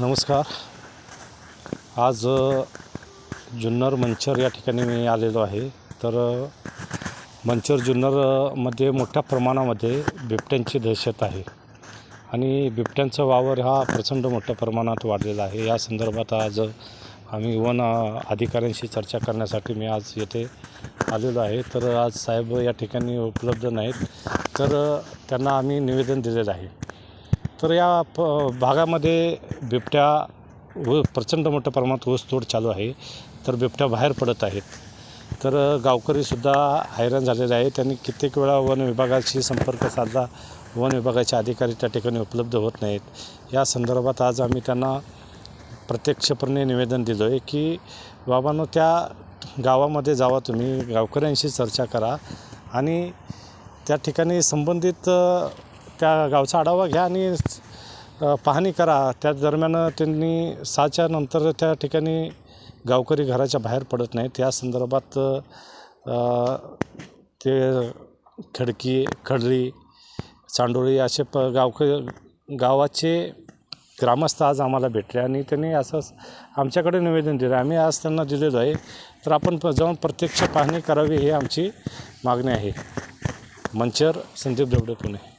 नमस्कार. आज जुन्नर मंचर या ठिकाणी मी आलेलो आहे. तर मंचर जुन्नरमध्ये मोठ्या प्रमाणामध्ये बिबट्यांची दहशत आहे. आणि बिबट्यांचा वावर हा प्रचंड मोठ्या प्रमाणात वाढलेला आहे. या संदर्भात आज आम्ही वन अधिकाऱ्यांशी चर्चा करण्यासाठी मी आज येथे आलेलो आहे. तर आज साहेब या ठिकाणी उपलब्ध नाहीत. तर त्यांना आम्ही निवेदन दिलेलं आहे. तर या प भागामध्ये बिबट्या व प्रचंड मोठ्या प्रमाणात ऊसतोड चालू आहे. तर बिबट्या बाहेर पडत आहेत. तर गावकरीसुद्धा हैराण झालेले आहे त्यांनी कित्येक वेळा वन विभागाशी संपर्क साधला. वन विभागाचे अधिकारी त्या ठिकाणी उपलब्ध होत नाहीत. या संदर्भात आज आम्ही त्यांना प्रत्यक्षपणे निवेदन दिलं आहे की बाबांनो त्या गावामध्ये जावा तुम्ही गावकऱ्यांशी चर्चा करा आणि त्या ठिकाणी संबंधित त्या गावचा आढावा घ्या आणि पाहणी करा. त्या दरम्यान त्यांनी सहाच्या नंतर त्या ठिकाणी गावकरी घराच्या बाहेर पडत नाहीत. या संदर्भात ते खडकी खडली चांडोळी असे प गावक गावाचे ग्रामस्थ आज आम्हाला भेटले आणि त्यांनी असं आमच्याकडे निवेदन दिलं. आम्ही आज त्यांना दिलेलं आहे. तर आपण प- जाऊन प्रत्यक्ष पाहणी करावी ही आमची मागणी आहे. मंचर संदीप देवडे पुणे.